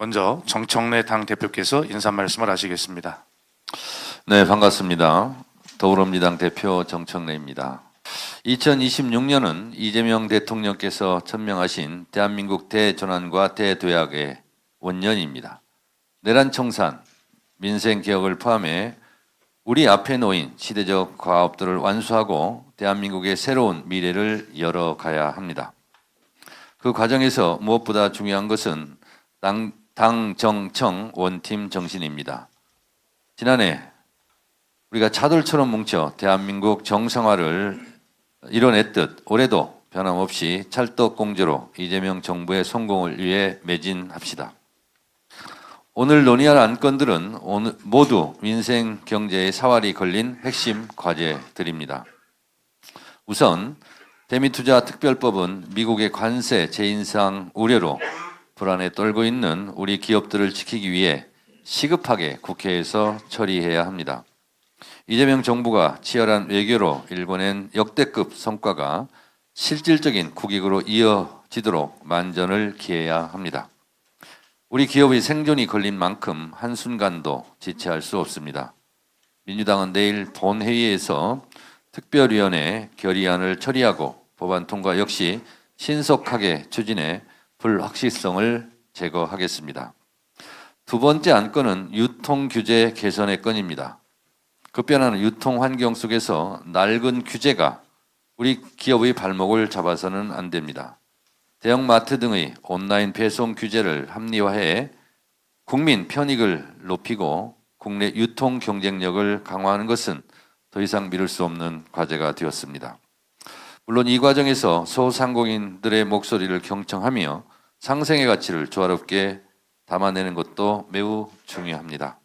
먼저 정청래 당 대표께서 인사 말씀을 하시겠습니다. 네, 반갑습니다. 더불어민주당 대표 정청래입니다. 2026년은 이재명 대통령께서 천명하신 대한민국 대전환과 대도약의 원년입니다. 내란 청산, 민생 개혁을 포함해 우리 앞에 놓인 시대적 과업들을 완수하고 대한민국의 새로운 미래를 열어가야 합니다. 그 과정에서 무엇보다 중요한 것은 당, 당정청 원팀 정신입니다. 지난해 우리가 차돌처럼 뭉쳐 대한민국 정상화를 이뤄냈듯 올해도 변함없이 찰떡공조로 이재명 정부의 성공을 위해 매진합시다. 오늘 논의할 안건들은 모두 민생 경제의 사활이 걸린 핵심 과제들입니다. 우선 대미투자 특별법은 미국의 관세 재인상 우려로 불안에 떨고 있는 우리 기업들을 지키기 위해 시급하게 국회에서 처리해야 합니다. 이재명 정부가 치열한 외교로 일궈낸 역대급 성과가 실질적인 국익으로 이어지도록 만전을 기해야 합니다. 우리 기업의 생존이 걸린 만큼 한순간도 지체할 수 없습니다. 민주당은 내일 본회의에서 특별위원회 결의안을 처리하고 법안 통과 역시 신속하게 추진해 불확실성을 제거하겠습니다. 두 번째 안건은 유통 규제 개선의 건입니다. 급변하는 유통 환경 속에서 낡은 규제가 우리 기업의 발목을 잡아서는 안 됩니다. 대형 마트 등의 온라인 배송 규제를 합리화해 국민 편익을 높이고 국내 유통 경쟁력을 강화하는 것은 더 이상 미룰 수 없는 과제가 되었습니다. 물론 이 과정에서 소상공인들의 목소리를 경청하며 상생의 가치를 조화롭게 담아내는 것도 매우 중요합니다.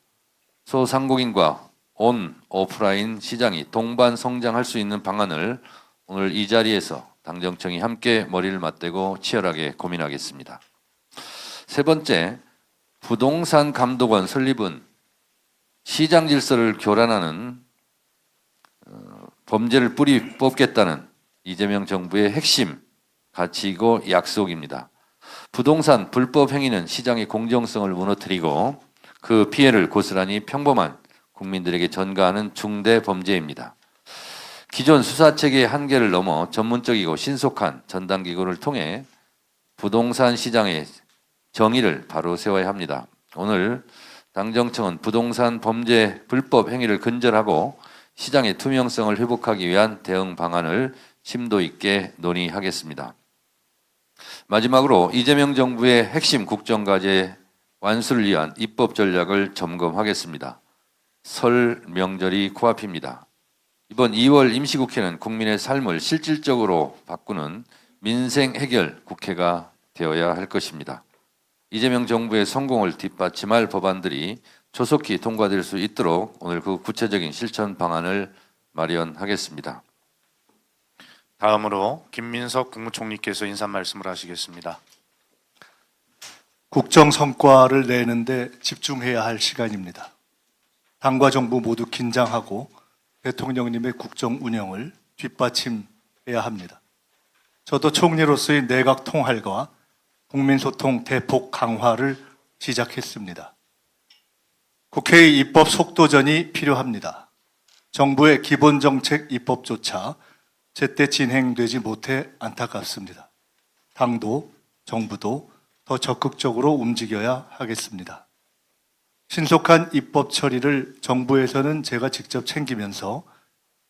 소상공인과 온 오프라인 시장이 동반 성장할 수 있는 방안을 오늘 이 자리에서 당정청이 함께 머리를 맞대고 치열하게 고민하겠습니다. 세 번째, 부동산 감독원 설립은 시장 질서를 교란하는 어, 범죄를 뿌리 뽑겠다는 이재명 정부의 핵심 가치이고 약속입니다. 부동산 불법 행위는 시장의 공정성을 무너뜨리고 그 피해를 고스란히 평범한 국민들에게 전가하는 중대 범죄입니다. 기존 수사 체계의 한계를 넘어 전문적이고 신속한 전담 기구를 통해 부동산 시장의 정의를 바로 세워야 합니다. 오늘 당정청은 부동산 범죄 불법 행위를 근절하고 시장의 투명성을 회복하기 위한 대응 방안을 심도 있게 논의하겠습니다. 마지막으로 이재명 정부의 핵심 국정과제 완수를 위한 입법 전략을 점검하겠습니다. 설 명절이 코앞입니다. 이번 2월 임시국회는 국민의 삶을 실질적으로 바꾸는 민생 해결 국회가 되어야 할 것입니다. 이재명 정부의 성공을 뒷받침할 법안들이 조속히 통과될 수 있도록 오늘 그 구체적인 실천 방안을 마련하겠습니다. 다음으로 김민석 국무총리께서 인사 말씀을 하시겠습니다. 국정 성과를 내는데 집중해야 할 시간입니다. 당과 정부 모두 긴장하고 대통령님의 국정 운영을 뒷받침해야 합니다. 저도 총리로서의 내각 통할과 국민 소통 대폭 강화를 시작했습니다. 국회의 입법 속도전이 필요합니다. 정부의 기본 정책 입법조차 제때 진행되지 못해 안타깝습니다. 당도, 정부도 더 적극적으로 움직여야 하겠습니다. 신속한 입법 처리를 정부에서는 제가 직접 챙기면서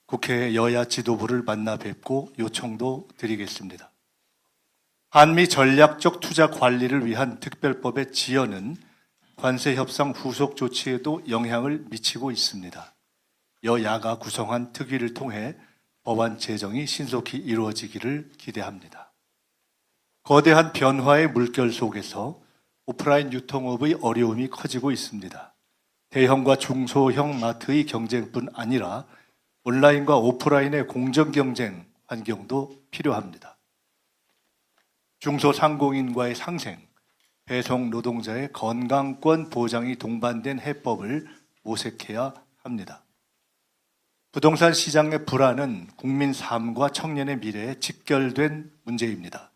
국회 여야 지도부를 만나 뵙고 요청도 드리겠습니다. 한미 전략적 투자 관리를 위한 특별법의 지연은 관세 협상 후속 조치에도 영향을 미치고 있습니다. 여야가 구성한 특위를 통해 법안 제정이 신속히 이루어지기를 기대합니다. 거대한 변화의 물결 속에서 오프라인 유통업의 어려움이 커지고 있습니다. 대형과 중소형 마트의 경쟁뿐 아니라 온라인과 오프라인의 공정 경쟁 환경도 필요합니다. 중소상공인과의 상생, 배송 노동자의 건강권 보장이 동반된 해법을 모색해야 합니다. 부동산 시장의 불안은 국민 삶과 청년의 미래에 직결된 문제입니다.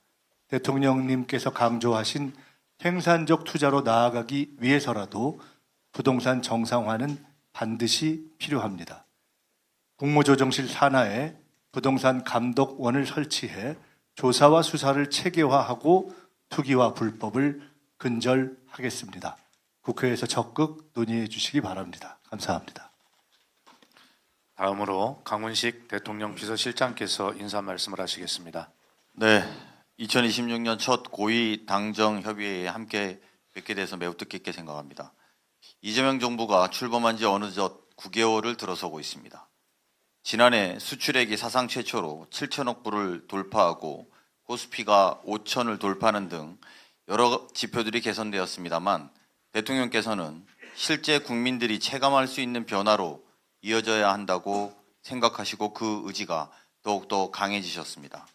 대통령님께서 강조하신 생산적 투자로 나아가기 위해서라도 부동산 정상화는 반드시 필요합니다. 국무조정실 산하에 부동산 감독원을 설치해 조사와 수사를 체계화하고 투기와 불법을 근절하겠습니다. 국회에서 적극 논의해 주시기 바랍니다. 감사합니다. 다음으로 강훈식 대통령 비서실장께서 인사 말씀을 하시겠습니다. 네, 2026년 첫 고위 당정 협의회에 함께 뵙게 돼서 매우 뜻깊게 생각합니다. 이재명 정부가 출범한 지 어느덧 9개월을 들어서고 있습니다. 지난해 수출액이 사상 최초로 7천억 불을 돌파하고 코스피가 5천을 돌파하는 등 여러 지표들이 개선되었습니다만 대통령께서는 실제 국민들이 체감할 수 있는 변화로 이어져야 한다고 생각하시고 그 의지가 더욱더 강해지셨습니다.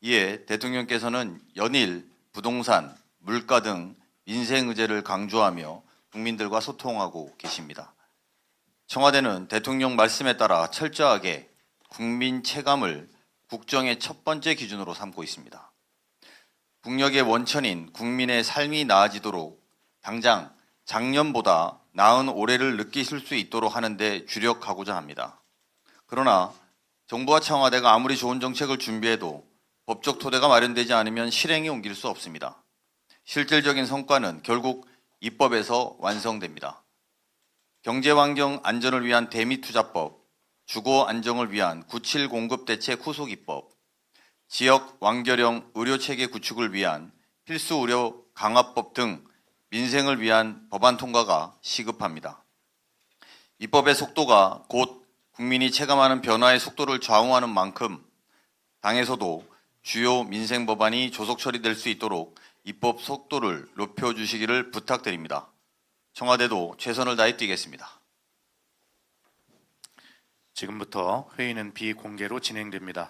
이에 대통령께서는 연일 부동산, 물가 등 민생 의제를 강조하며 국민들과 소통하고 계십니다. 청와대는 대통령 말씀에 따라 철저하게 국민 체감을 국정의 첫 번째 기준으로 삼고 있습니다. 국력의 원천인 국민의 삶이 나아지도록 당장 작년보다 나은 올해를 느끼실 수 있도록 하는데 주력하고자 합니다. 그러나 정부와 청와대가 아무리 좋은 정책을 준비해도 법적 토대가 마련되지 않으면 실행에 옮길 수 없습니다. 실질적인 성과는 결국 입법에서 완성됩니다. 경제환경 안전을 위한 대미투자법, 주거 안정을 위한 97 공급 대책 후속 입법, 지역 완결형 의료체계 구축을 위한 필수 의료 강화법 등 민생을 위한 법안 통과가 시급합니다. 입법의 속도가 곧 국민이 체감하는 변화의 속도를 좌우하는 만큼 당에서도 주요 민생 법안이 조속 처리될 수 있도록 입법 속도를 높여주시기를 부탁드립니다. 청와대도 최선을 다해 뛰겠습니다. 지금부터 회의는 비공개로 진행됩니다.